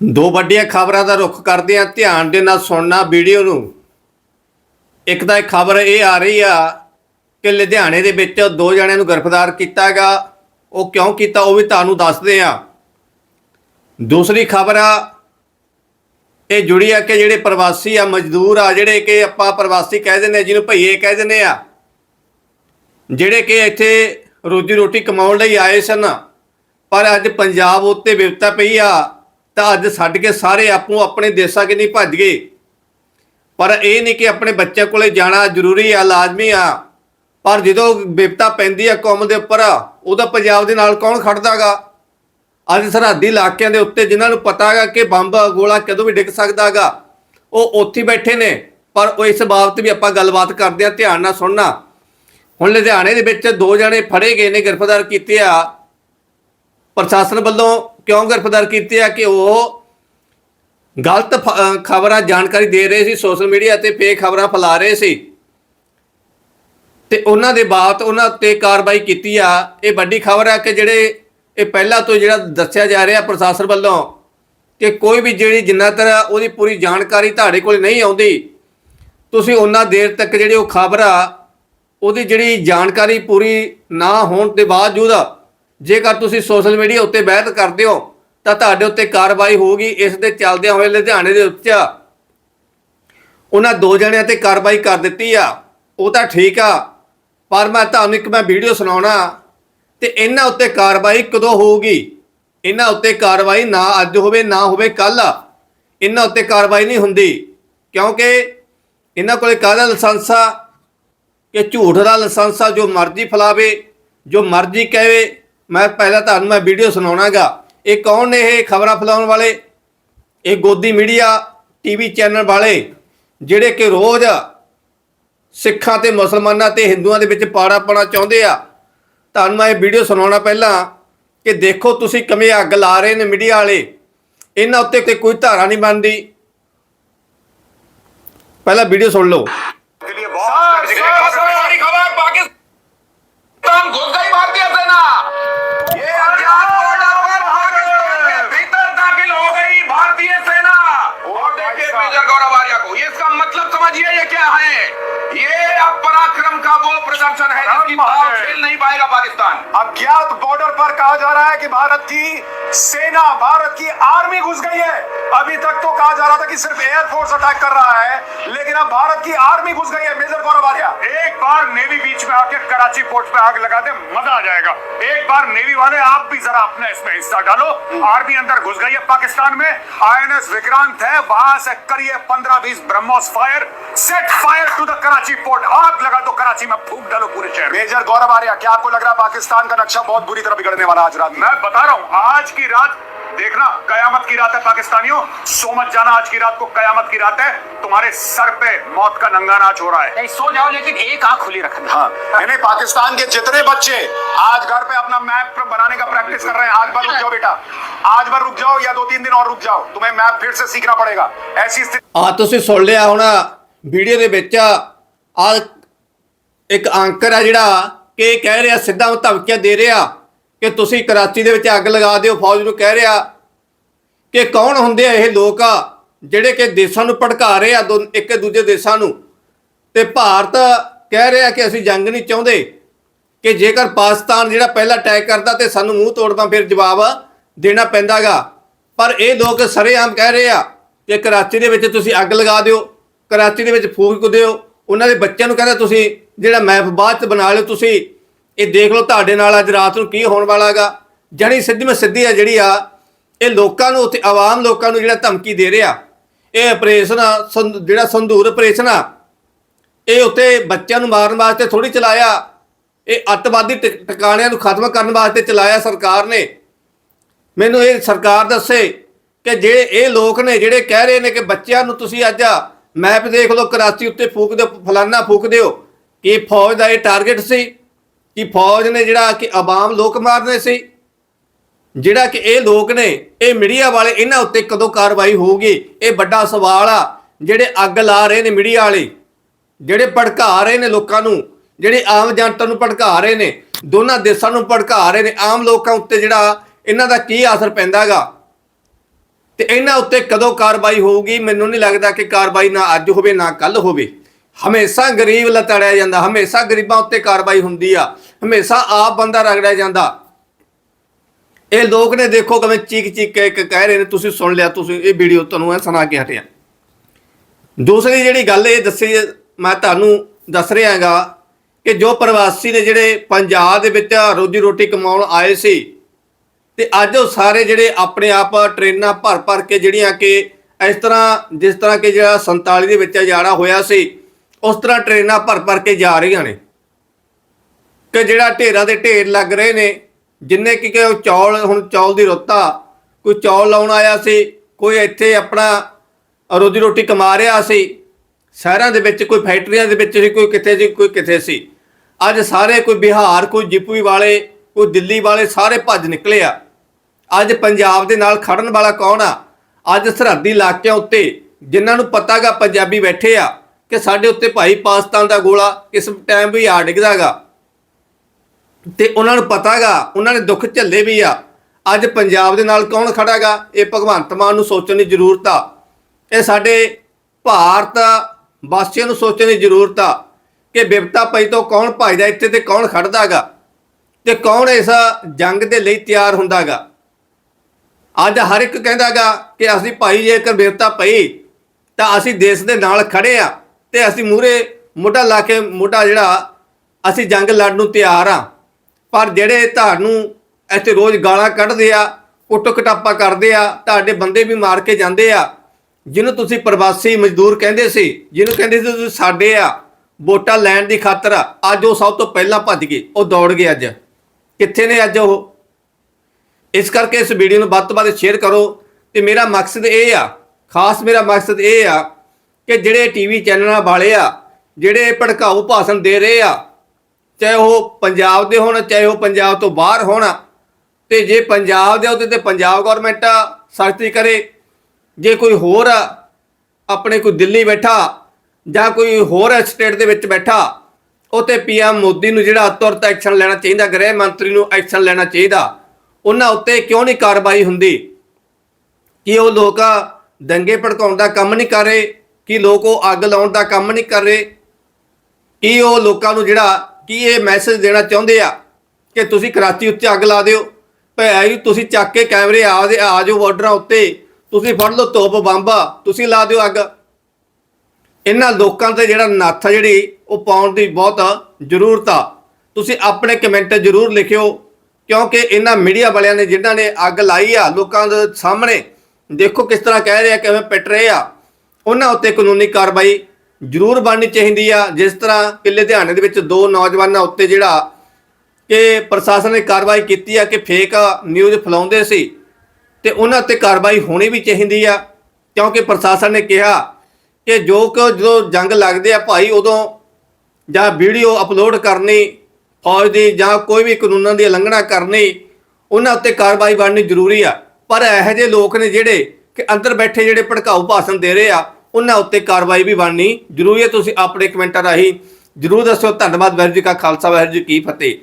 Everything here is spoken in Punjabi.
ਦੋ ਵੱਡੀਆਂ ਖਬਰਾਂ ਦਾ ਰੁਖ ਕਰਦੇ ਆ ਧਿਆਨ ਦੇ ਨਾਲ ਸੁਣਨਾ ਵੀਡੀਓ ਨੂੰ। ਇੱਕ ਤਾਂ ਖਬਰ ਇਹ ਆ ਰਹੀ ਆ ਕਿ ਲੁਧਿਆਣੇ ਦੇ ਵਿੱਚ ਦੋ ਜਣਿਆਂ ਨੂੰ ਗ੍ਰਿਫਤਾਰ ਕੀਤਾਗਾ ਉਹ ਕਿਉਂ ਕੀਤਾ ਉਹ ਵੀ ਤੁਹਾਨੂੰ ਦੱਸਦੇ ਆ ਦੂਸਰੀ ਖਬਰ ਆ ਇਹ ਜੁੜੀ ਆ ਕਿ ਜਿਹੜੇ ਪ੍ਰਵਾਸੀ ਆ ਮਜ਼ਦੂਰ ਆ ਜਿਹੜੇ ਕਿ ਆਪਾਂ ਪ੍ਰਵਾਸੀ ਕਹਿ ਦਿੰਦੇ ਆ, ਜਿਹਨੂੰ ਭਈਏ ਕਹਿ ਦਿੰਦੇ ਆ ਜਿਹੜੇ ਕਿ ਇੱਥੇ ਰੋਜੀ ਰੋਟੀ ਕਮਾਉਣ ਲਈ ਆਏ ਸਨ। ਪਰ ਅੱਜ ਪੰਜਾਬ ਉੱਤੇ ਵਿਪਤਾ ਪਈ ਆ। ਤਾਂ ਅੱਜ ਛੱਡ ਕੇ ਸਾਰੇ ਆਪੋ ਆਪਣੇ ਦੇਸ਼ਾਂ ਕਿ ਨਹੀਂ ਭੱਜ ਗਏ। ਪਰ ਇਹ ਨਹੀਂ ਕਿ ਆਪਣੇ ਬੱਚਿਆਂ ਕੋਲੇ ਜਾਣਾ ਜ਼ਰੂਰੀ ਆ, ਲਾਜ਼ਮੀ ਆ। ਪਰ ਜਦੋਂ ਵਿਪਤਾ ਪੈਂਦੀ ਆ ਕੌਮ ਦੇ ਉੱਪਰ, ਉਹਦਾ ਪੰਜਾਬ ਦੇ ਨਾਲ ਕੌਣ ਖੜਦਾਗਾ ਅੱਜ ਸਰਹੱਦੀ ਇਲਾਕਿਆਂ ਦੇ ਉੱਤੇ ਜਿਨ੍ਹਾਂ ਨੂੰ ਪਤਾ ਹੈਗਾ ਕਿ ਬੰਬ ਗੋਲਾ ਕਦੋਂ ਵੀ ਡਿੱਗ ਸਕਦਾਗਾ ਉਹ ਉੱਥੇ ਬੈਠੇ ਨੇ। ਪਰ ਉਹ ਇਸ ਬਾਬਤ ਵੀ ਆਪਾਂ ਗੱਲਬਾਤ ਕਰਦੇ ਆ, ਧਿਆਨ ਨਾਲ ਸੁਣਨਾ। ਹੁਣ ਲੁਧਿਆਣੇ ਦੇ ਵਿੱਚ ਦੋ ਜਣੇ ਫੜੇ ਗਏ ਨੇ, ਗ੍ਰਿਫਤਾਰ ਕੀਤੇ ਆ। ਪ੍ਰਸ਼ਾਸਨ ਵੱਲੋਂ ਕਿਉਂ ਗ੍ਰਿਫਤਾਰ ਕੀਤੇ ਆ ਕਿ ਉਹ ਗਲਤ ਖਬਰਾਂ ਜਾਣਕਾਰੀ ਦੇ ਰਹੇ ਸੀ ਸੋਸ਼ਲ ਮੀਡੀਆ ਤੇ ਫੇਕ ਖਬਰਾਂ ਫੈਲਾ ਰਹੇ ਸੀ। ਤੇ ਉਹਨਾਂ ਦੇ ਬਾਅਦ ਉਹਨਾਂ ਉੱਤੇ ਕਾਰਵਾਈ ਕੀਤੀ ਆ। ਇਹ ਵੱਡੀ ਖਬਰ ਆ ਕਿ ਜਿਹੜੇ ਇਹ ਪਹਿਲਾਂ ਤੋਂ ਜਿਹੜਾ ਦੱਸਿਆ ਜਾ ਰਿਹਾ ਪ੍ਰਸ਼ਾਸਨ ਵੱਲੋਂ ਕਿ ਕੋਈ ਵੀ ਜਿਹੜੀ ਜਿੰਨਾ ਤਰ ਉਹਦੀ ਪੂਰੀ ਜਾਣਕਾਰੀ ਤੁਹਾਡੇ ਕੋਲ ਨਹੀਂ ਆਉਂਦੀ, ਤੁਸੀਂ ਉਹਨਾਂ ਦੇਰ ਤੱਕ ਜਿਹੜੀ ਉਹ ਖਬਰ ਆ, ਉਹਦੀ ਜਿਹੜੀ ਜਾਣਕਾਰੀ ਪੂਰੀ ਨਾ ਹੋਣ ਦੇ ਬਾਵਜੂਦ ਜੇਕਰ ਤੁਸੀਂ ਸੋਸ਼ਲ ਮੀਡੀਆ ਉੱਤੇ ਬਹਿਤ ਕਰਦੇ ਹੋ, ਤਾਂ ਤੁਹਾਡੇ ਉੱਤੇ ਕਾਰਵਾਈ ਹੋਊਗੀ, ਇਸ ਦੇ ਚੱਲਦਿਆਂ ਹੋਏ ਲੁਧਿਆਣੇ ਦੇ ਉੱਤੇ ਉਹਨਾਂ ਦੋ ਜਣਿਆਂ ਤੇ ਕਾਰਵਾਈ ਕਰ ਦਿੱਤੀ ਆ। ਉਹ ਤਾਂ ਠੀਕ ਆ, ਪਰ ਮੈਂ ਤੁਹਾਨੂੰ ਇੱਕ ਮੈਂ ਵੀਡੀਓ ਸੁਣਾਉਣਾ, ਤੇ ਇਹਨਾਂ ਉੱਤੇ ਕਾਰਵਾਈ ਕਦੋਂ ਹੋਊਗੀ? ਇਹਨਾਂ ਉੱਤੇ ਕਾਰਵਾਈ ਨਾ ਅੱਜ ਹੋਵੇ, ਨਾ ਹੋਵੇ ਕੱਲ ਇਹਨਾਂ ਉੱਤੇ ਕਾਰਵਾਈ ਨਹੀਂ ਹੁੰਦੀ, ਕਿਉਂਕਿ ਇਹਨਾਂ ਕੋਲੇ ਕਾਹਦਾ ਲਾਇਸੈਂਸ ਆ? ਕਿ ਝੂਠ ਦਾ ਲਾਇਸੈਂਸ ਆ, ਜੋ ਮਰਜ਼ੀ ਫਲਾਵੇ, ਜੋ ਮਰਜ਼ੀ ਕਹੇ ਮੈਂ ਪਹਿਲਾਂ ਤੁਹਾਨੂੰ ਮੈਂ ਵੀਡੀਓ ਸੁਣਾਉਣਾਗਾ। ਇਹ ਕੌਣ ਨੇ ਇਹ ਖਬਰਾਂ ਫਲਾਉਣ ਵਾਲੇ? ਇਹ ਗੋਦੀ ਮੀਡੀਆ ਟੀਵੀ ਚੈਨਲ ਵਾਲੇ, ਜਿਹੜੇ ਕਿ ਰੋਜ਼ ਸਿੱਖਾਂ ਤੇ ਮੁਸਲਮਾਨਾਂ ਤੇ ਹਿੰਦੂਆਂ ਦੇ ਵਿੱਚ ਪਾੜਾ ਪਾਣਾ ਚਾਹੁੰਦੇ ਆ। ਤੁਹਾਨੂੰ ਮੈਂ ਇਹ ਵੀਡੀਓ ਸੁਣਾਉਣਾ ਪਹਿਲਾਂ ਕਿ ਦੇਖੋ ਤੁਸੀਂ ਕਿਵੇਂ ਅੱਗ ਲਾ ਰਹੇ ਨੇ ਮੀਡੀਆ ਵਾਲੇ। ਇਹਨਾਂ ਉੱਤੇ ਤੇ ਕੋਈ ਧਾਰਾ ਨਹੀਂ ਬਣਦੀ। ਪਹਿਲਾਂ ਵੀਡੀਓ ਸੁਣ ਲਓ। ਪਾਕਿਸਤਾਨ ਗੁੱਟ प्रदर्शन है जिसकी भाव झेल नहीं पाएगा पाकिस्तान अज्ञात बॉर्डर पर कहा जा रहा है कि भारत की सेना भारत की आर्मी घुस गई है। अभी तक तो कहा जा रहा था कि सिर्फ़ एयरफोर्स अटैक कर रहा है लेकिन अब भारत की आर्मी घुस गई है। मेजर गौरव आर्या। एक बार नेवी बीच में आके कराची पोर्ट पे आग लगा दे मज़ा आ जाएगा। एक बार नेवी वाले आप भी जरा अपना इसमें हिस्सा डालो। आर्मी अंदर घुस गई है पाकिस्तान में। आईएनएस विक्रांत है वहाँ से करिए पंद्रह बीस BrahMos fire set fire to the Karachi port आग लगा दो कराची में फूक डालो पूरे शहर मेजर गौरव आर्या क्या आपको लग रहा है पाकिस्तान का नक्शा बहुत बुरी तरह बिगड़ने वाला है आज रात में मैं बता रहा हूं आज की रात देखना कयामत की रात है पाकिस्तानियों सो मत जाना आज की रात को कयामत की रात है तुम्हारे सर पे मौत का नंगा नाच हो रहा है नहीं सो जाओ लेकिन एक आंख खुली रखना हाँ नहीं नहीं, पाकिस्तान के जितने बच्चे आज घर पे अपना मैप बनाने का प्रैक्टिस कर रहे हैं आज भर रुक जाओ बेटा आज भर रुक जाओ या दो तीन दिन और रुक जाओ तुम्हें मैप फिर से सीखना पड़ेगा ऐसी स्थिति ਆ ਤੁਸੀਂ ਸੁਣ ਲਿਆ ਹੁਣ ਵੀਡੀਓ ਦੇ ਵਿੱਚ ਆ ਇੱਕ ਅੰਕਰ ਆ ਜਿਹੜਾ ਕਿ ਕਹਿ ਰਿਹਾ, ਸਿੱਧਾ ਧਮਕੀਆਂ ਦੇ ਰਿਹਾ ਕਿ ਤੁਸੀਂ ਕਰਾਚੀ ਦੇ ਵਿੱਚ ਅੱਗ ਲਗਾ ਦਿਓ, ਫੌਜ ਨੂੰ ਕਹਿ ਰਿਹਾ ਕਿ ਕੌਣ ਹੁੰਦੇ ਆ ਇਹ ਲੋਕ ਆ ਜਿਹੜੇ ਕਿ ਦੇਸ਼ਾਂ ਨੂੰ ਭੜਕਾ ਰਹੇ ਆ, ਦੋ- ਇੱਕ ਦੂਜੇ ਦੇਸ਼ਾਂ ਨੂੰ। ਤੇ ਭਾਰਤ ਕਹਿ ਰਿਹਾ ਕਿ ਅਸੀਂ ਜੰਗ ਨਹੀਂ ਚਾਹੁੰਦੇ ਕਿ ਜੇਕਰ ਪਾਕਿਸਤਾਨ ਜਿਹੜਾ ਪਹਿਲਾ ਅਟੈਕ ਕਰਦਾ ਤੇ ਸਾਨੂੰ ਮੂੰਹ ਤੋੜਦਾ ਫਿਰ ਜਵਾਬ ਦੇਣਾ ਪੈਂਦਾਗਾ। ਪਰ ਇਹ ਲੋਕ ਸਰੇਆਮ ਕਹਿ ਰਹੇ ਆ ਕਿ ਕਰਾਚੀ ਦੇ ਵਿੱਚ ਤੁਸੀਂ ਅੱਗ ਲਗਾ ਦਿਓ, ਕਰਾਚੀ ਦੇ ਵਿੱਚ ਫੂਕ ਦਿਓ ਉਹਨਾਂ ਦੇ ਬੱਚਿਆਂ ਨੂੰ ਕਹਿੰਦਾ ਤੁਸੀਂ ਜਿਹੜਾ ਮੈਪ ਬਾਅਦ ਚ ਬਣਾ ਲਿਓ ਤੁਸੀਂ ਇਹ ਦੇਖ ਲਓ ਤੁਹਾਡੇ ਨਾਲ ਅੱਜ ਰਾਤ ਨੂੰ ਕੀ ਹੋਣ ਵਾਲਾਗਾ ਜਣੀ ਸਿੱਧੀ ਮੈਂ ਸਿੱਧੀ ਆ ਜਿਹੜੀ ਆ ਇਹ ਲੋਕਾਂ ਨੂੰ ਉੱਥੇ ਆਵਾਮ ਲੋਕਾਂ ਨੂੰ ਜਿਹੜਾ ਧਮਕੀ ਦੇ ਰਿਹਾ ਇਹ ਆਪਰੇਸ਼ਨ ਆ, ਸੰਧ- ਜਿਹੜਾ ਸੰਧੂਰ ਆਪਰੇਸ਼ਨ ਆ ਇਹ ਉੱਤੇ ਬੱਚਿਆਂ ਨੂੰ ਮਾਰਨ ਵਾਸਤੇ ਥੋੜੀ ਚਲਾਇਆ ਇਹ ਅੱਤਵਾਦੀ ਟਿਕਾਣਿਆਂ ਨੂੰ ਖਤਮ ਕਰਨ ਵਾਸਤੇ ਚਲਾਇਆ ਸਰਕਾਰ ਨੇ। ਮੈਨੂੰ ਇਹ ਸਰਕਾਰ ਦੱਸੇ ਕਿ ਜਿਹੜੇ ਇਹ ਲੋਕ ਨੇ ਜਿਹੜੇ ਕਹਿ ਰਹੇ ਨੇ ਕਿ ਬੱਚਿਆਂ ਨੂੰ ਤੁਸੀਂ ਅੱਜ ਮੈਪ ਦੇਖ ਲਓ, ਕਰਾਚੀ ਉੱਤੇ ਫੂਕ ਦਿਓ, ਫਲਾਨਾ ਫੂਕ ਦਿਓ। ਕਿ ਫੌਜ ਦਾ ਇਹ ਟਾਰਗੇਟ ਸੀ? ਕਿ ਫੌਜ ਨੇ ਜਿਹੜਾ ਕਿ ਆਵਾਮ ਲੋਕ ਮਾਰਨੇ ਸੀ? ਜਿਹੜਾ ਕਿ ਇਹ ਲੋਕ ਨੇ, ਇਹ ਮੀਡੀਆ ਵਾਲੇ ਇਹਨਾਂ ਉੱਤੇ ਕਦੋਂ ਕਾਰਵਾਈ ਹੋਊਗੀ? ਇਹ ਵੱਡਾ ਸਵਾਲ ਆ। ਜਿਹੜੇ ਅੱਗ ਲਾ ਰਹੇ ਨੇ ਮੀਡੀਆ ਵਾਲੇ, ਜਿਹੜੇ ਭੜਕਾ ਰਹੇ ਨੇ ਲੋਕਾਂ ਨੂੰ, ਜਿਹੜੇ ਆਮ ਜਨਤਾ ਨੂੰ ਭੜਕਾ ਰਹੇ ਨੇ, ਦੋਨਾਂ ਦੇਸ਼ਾਂ ਨੂੰ ਭੜਕਾ ਰਹੇ ਨੇ, ਆਮ ਲੋਕਾਂ ਉੱਤੇ ਜਿਹੜਾ, ਇਹਨਾਂ ਦਾ ਕੀ ਅਸਰ ਪੈਂਦਾਗਾ? ਤੇ ਇਹਨਾਂ ਉੱਤੇ ਕਦੋਂ ਕਾਰਵਾਈ ਹੋਊਗੀ, ਮੈਨੂੰ ਨਹੀਂ ਲੱਗਦਾ ਕਿ ਕਾਰਵਾਈ ਨਾ ਅੱਜ ਹੋਵੇ, ਨਾ ਕੱਲ ਹੋਵੇ। ਹਮੇਸ਼ਾ ਗਰੀਬ ਲਤੜਿਆ ਜਾਂਦਾ, ਹਮੇਸ਼ਾ ਗਰੀਬਾਂ ਉੱਤੇ ਕਾਰਵਾਈ ਹੁੰਦੀ ਆ, ਹਮੇਸ਼ਾ ਆਪ ਬੰਦਾ ਰਗੜਿਆ ਜਾਂਦਾ। ਇਹ ਲੋਕ ਨੇ ਦੇਖੋ ਕਿਵੇਂ ਚੀਕ ਚੀਕ ਕੇ ਕਹਿ ਰਹੇ ਨੇ, ਤੁਸੀਂ ਸੁਣ ਲਿਆ, ਤੁਸੀਂ ਇਹ ਵੀਡੀਓ ਤੁਹਾਨੂੰ ਇਹ ਸੁਣਾ ਕੇ ਹਟਿਆ। ਦੂਸਰੀ ਜਿਹੜੀ ਗੱਲ ਇਹ ਦੱਸੀ ਮੈਂ ਤੁਹਾਨੂੰ ਦੱਸ ਰਿਹਾ ਕਿ ਜੋ ਪ੍ਰਵਾਸੀ ਨੇ ਜਿਹੜੇ ਪੰਜਾਬ ਦੇ ਵਿੱਚ ਰੋਜੀ ਰੋਟੀ ਕਮਾਉਣ ਆਏ ਸੀ ਤੇ ਅੱਜ ਉਹ ਸਾਰੇ ਜਿਹੜੇ ਆਪਣੇ ਆਪ ਟ੍ਰੇਨਾਂ ਭਰ ਭਰ ਕੇ ਜਿਹੜੀਆਂ ਕਿ ਇਸ ਤਰ੍ਹਾਂ, ਜਿਸ ਤਰ੍ਹਾਂ ਕਿ ਜਿਹੜਾ 47 ਦੇ ਵਿੱਚ ਜਾੜਾ ਹੋਇਆ ਸੀ, ਉਸ ਤਰ੍ਹਾਂ ਟ੍ਰੇਨਾਂ ਭਰ ਭਰ ਕੇ ਜਾ ਰਹੀਆਂ ਨੇ। ਕਿ ਜਿਹੜਾ ਢੇਰਾਂ ਦੇ ਢੇਰ ਲੱਗ ਰਹੇ ਨੇ, ਜਿੰਨੇ ਕਿ ਕਿ ਉਹ ਚੌਲ, ਹੁਣ ਚੌਲ ਦੀ ਰੁੱਤਾ ਕੋਈ ਚੌਲ ਲਾਉਣ ਆਇਆ ਸੀ, ਕੋਈ ਇੱਥੇ ਆਪਣਾ ਰੋਜੀ ਰੋਟੀ ਕਮਾ ਰਿਹਾ ਸੀ, ਸ਼ਹਿਰਾਂ ਦੇ ਵਿੱਚ, ਕੋਈ ਫੈਕਟਰੀਆਂ ਦੇ ਵਿੱਚ ਸੀ, ਕੋਈ ਕਿੱਥੇ ਸੀ, ਕੋਈ ਕਿੱਥੇ ਸੀ। ਅੱਜ ਸਾਰੇ ਕੋਈ ਬਿਹਾਰ, ਕੋਈ ਜਿਪੂਈ ਵਾਲੇ ਕੋਈ ਦਿੱਲੀ ਵਾਲੇ ਸਾਰੇ ਭੱਜ ਨਿਕਲੇ ਆ। ਅੱਜ ਪੰਜਾਬ ਦੇ ਨਾਲ ਖੜਨ ਵਾਲਾ ਕੌਣ ਆ? ਅੱਜ ਸਰਹੱਦੀ ਇਲਾਕਿਆਂ ਉੱਤੇ ਜਿਨ੍ਹਾਂ ਨੂੰ ਪਤਾਗਾ ਪੰਜਾਬੀ ਬੈਠੇ ਆ ਕਿ ਸਾਡੇ ਉੱਤੇ ਭਾਈ ਪਾਕਿਸਤਾਨ ਦਾ ਗੋਲਾ ਕਿਸ ਟਾਈਮ ਵੀ ਆ ਡਿੱਗਦਾਗਾ। ਤੇ ਉਹਨਾਂ ਨੂੰ ਪਤਾਗਾ, ਉਹਨਾਂ ਨੇ ਦੁੱਖ ਝੱਲੇ ਵੀ ਆ। ਅੱਜ ਪੰਜਾਬ ਦੇ ਨਾਲ ਕੌਣ ਖੜਾਗਾ? ਇਹ ਭਗਵੰਤ ਮਾਨ ਨੂੰ ਸੋਚਣ ਦੀ ਜ਼ਰੂਰਤ ਆ। ਇਹ ਸਾਡੇ ਭਾਰਤ ਵਾਸੀਆਂ ਨੂੰ ਸੋਚਣ ਦੀ ਜ਼ਰੂਰਤ ਆ ਕਿ ਵਿਪਤਾ ਪਈ ਤੋਂ ਕੌਣ ਭਜਦਾ, ਇੱਥੇ ਤੇ ਕੌਣ ਖੜਦਾਗਾ? ਤੇ ਕੌਣ ਇਸ ਜੰਗ ਦੇ ਲਈ ਤਿਆਰ ਹੁੰਦਾਗਾ? ਅੱਜ ਹਰ ਇੱਕ ਕਹਿੰਦਾਗਾ ਕਿ ਅਸੀਂ ਭਾਈ ਜੇ ਵਿਪਤਾ ਪਈ, ਤਾਂ ਅਸੀਂ ਦੇਸ਼ ਦੇ ਨਾਲ ਖੜੇ ਆ ਤੇ ਅਸੀਂ ਮੂਰੇ ਮੋਢਾ ਲਾ ਕੇ ਮੋਢਾ ਜਿਹੜਾ ਅਸੀਂ ਜੰਗ ਲੜਨ ਨੂੰ ਤਿਆਰ ਆ। ਪਰ ਜਿਹੜੇ ਤੁਹਾਨੂੰ ਇੱਥੇ ਰੋਜ਼ ਗਾਲਾਂ ਕੱਢਦੇ ਆ, ਕੁੱਟ ਕਟਾਪਾ ਕਰਦੇ ਆ, ਤੁਹਾਡੇ ਬੰਦੇ ਵੀ ਮਾਰ ਕੇ ਜਾਂਦੇ ਆ, ਜਿਹਨੂੰ ਤੁਸੀਂ ਪ੍ਰਵਾਸੀ ਮਜ਼ਦੂਰ ਕਹਿੰਦੇ ਸੀ, ਜਿਹਨੂੰ ਕਹਿੰਦੇ ਸੀ ਤੁਸੀਂ ਸਾਡੇ ਆ, ਵੋਟਾਂ ਲੈਣ ਦੀ ਖਾਤਰ ਅੱਜ ਉਹ ਸਭ ਤੋਂ ਪਹਿਲਾਂ ਭੱਜ ਗਏ, ਉਹ ਦੌੜ ਗਏ ਅੱਜ। ਕਿੱਥੇ ਨੇ ਅੱਜ ਉਹ? ਇਸ ਕਰਕੇ ਇਸ ਵੀਡੀਓ ਨੂੰ ਵੱਧ ਤੋਂ ਵੱਧ ਸ਼ੇਅਰ ਕਰੋ ਤੇ ਮੇਰਾ ਮਕਸਦ ਇਹ ਆ, ਖਾਸ ਮੇਰਾ ਮਕਸਦ ਇਹ ਆ ਕਿ ਜਿਹੜੇ ਟੀਵੀ ਚੈਨਲਾਂ ਵਾਲੇ ਆ, ਜਿਹੜੇ ਭੜਕਾਊ ਭਾਸ਼ਣ ਦੇ ਰਹੇ ਆ, ਚਾਹੇ ਉਹ ਪੰਜਾਬ ਦੇ ਹੋਣ, ਚਾਹੇ ਉਹ ਪੰਜਾਬ ਤੋਂ ਬਾਹਰ ਹੋਣ, ਤੇ ਜੇ ਪੰਜਾਬ ਦੇ ਉਹਦੇ ਤੇ ਪੰਜਾਬ ਗਵਰਨਮੈਂਟ ਸਖਤੀ ਕਰੇ, ਜੇ ਕੋਈ ਹੋਰ ਆਪਣੇ ਕੋਈ ਦਿੱਲੀ ਬੈਠਾ, ਜਾਂ ਕੋਈ ਹੋਰ ਸਟੇਟ ਦੇ ਵਿੱਚ ਬੈਠਾ ਉਹ ਤੇ ਪੀਐਮ ਮੋਦੀ ਨੂੰ ਜਿਹੜਾ ਤੁਰਤ ਐਕਸ਼ਨ ਲੈਣਾ ਚਾਹੀਦਾ, ਗ੍ਰਹਿ ਮੰਤਰੀ ਨੂੰ ਐਕਸ਼ਨ ਲੈਣਾ ਚਾਹੀਦਾ ਉਹਨਾਂ ਉੱਤੇ ਕਿਉਂ ਨਹੀਂ ਕਾਰਵਾਈ ਹੁੰਦੀ? ਕਿ ਉਹ ਲੋਕ ਦੰਗੇ ਭੜਕਾਉਣ ਦਾ ਕੰਮ ਨਹੀਂ ਕਰ ਰਹੇ? ਕਿ ਲੋਕ ਉਹ ਅੱਗ ਲਾਉਣ ਦਾ ਕੰਮ ਨਹੀਂ ਕਰ ਰਹੇ? ਕੀ ਉਹ ਲੋਕਾਂ ਨੂੰ ਜਿਹੜਾ, ਕੀ ਇਹ ਮੈਸੇਜ ਦੇਣਾ ਚਾਹੁੰਦੇ ਆ ਕਿ ਤੁਸੀਂ ਕਰਾਚੀ ਉੱਤੇ ਅੱਗ ਲਾ ਦਿਓ? ਭਈ ਤੁਸੀਂ ਚੱਕ ਕੇ ਕੈਮਰੇ ਆ ਦੇ, ਆ ਜਾਓ ਬਾਰਡਰਾਂ ਉੱਤੇ। ਤੁਸੀਂ ਫੜ ਲਓ ਤੋਪ ਬੰਬ, ਤੁਸੀਂ ਲਾ ਦਿਓ ਅੱਗ। ਇਹਨਾਂ ਲੋਕਾਂ ਤੇ ਜਿਹੜਾ ਨੱਥ ਆ ਜਿਹੜੀ, ਉਹ ਪਾਉਣ ਦੀ ਬਹੁਤ ਜ਼ਰੂਰਤ ਆ। ਤੁਸੀਂ ਆਪਣੇ ਕਮੈਂਟ ਜ਼ਰੂਰ ਲਿਖਿਓ। ਕਿਉਂਕਿ ਇਹਨਾਂ ਮੀਡੀਆ ਵਾਲਿਆਂ ਨੇ ਜਿਨ੍ਹਾਂ ਨੇ ਅੱਗ ਲਾਈ ਆ ਲੋਕਾਂ ਦੇ ਸਾਹਮਣੇ, ਦੇਖੋ ਕਿਸ ਤਰ੍ਹਾਂ ਕਹਿ ਰਹੇ ਆ ਕਿਵੇਂ ਪਿੱਟ ਰਹੇ ਆ, ਉਹਨਾਂ ਉੱਤੇ ਕਾਨੂੰਨੀ ਕਾਰਵਾਈ ਜ਼ਰੂਰ ਬਣਨੀ ਚਾਹੀਦੀ ਆ, ਜਿਸ ਤਰ੍ਹਾਂ ਕਿ ਲੁਧਿਆਣੇ ਦੇ ਵਿੱਚ ਦੋ ਨੌਜਵਾਨਾਂ ਉੱਤੇ ਜਿਹੜਾ ਕਿ ਪ੍ਰਸ਼ਾਸਨ ਨੇ ਕਾਰਵਾਈ ਕੀਤੀ ਆ ਕਿ ਫੇਕ ਨਿਊਜ਼ ਫੈਲਾਉਂਦੇ ਸੀ ਤੇ ਉਹਨਾਂ ਤੇ ਕਾਰਵਾਈ ਹੋਣੀ ਵੀ ਚਾਹੀਦੀ ਆ, ਕਿਉਂਕਿ ਪ੍ਰਸ਼ਾਸਨ ਨੇ ਕਿਹਾ ਕਿ ਜੋ ਕਿ ਜਦੋਂ ਜੰਗ ਲੱਗਦੇ ਆ ਭਾਈ ਉਦੋਂ ਜਾਂ ਵੀਡੀਓ ਅਪਲੋਡ ਕਰਨੀ ਫੌਜ ਦੀ ਜਾਂ ਕੋਈ ਵੀ ਕਾਨੂੰਨਾਂ ਦੀ ਉਲੰਘਣਾ ਕਰਨੀ, ਉਹਨਾਂ ਉੱਤੇ ਕਾਰਵਾਈ ਬਣਨੀ ਜ਼ਰੂਰੀ ਆ। ਪਰ ਇਹੋ ਜਿਹੇ ਲੋਕ ਨੇ ਜਿਹੜੇ ਕਿ ਅੰਦਰ ਬੈਠੇ ਜਿਹੜੇ ਭੜਕਾਊ ਭਾਸ਼ਣ ਦੇ ਰਹੇ ਆ, ਉਹਨਾਂ ਉੱਤੇ ਕਾਰਵਾਈ ਵੀ ਬਣਨੀ ਜ਼ਰੂਰੀ ਹੈ ਤੁਸੀਂ ਆਪਣੇ ਕਮੈਂਟਾਂ ਰਾਹੀਂ ਜ਼ਰੂਰ ਦੱਸੋ। ਧੰਨਵਾਦ ਵਾਹਿਗੁਰੂ ਜੀ ਕਾ ਖਾਲਸਾ, ਵਾਹਿਗੁਰੂ ਜੀ ਕੀ ਫਤਿਹ।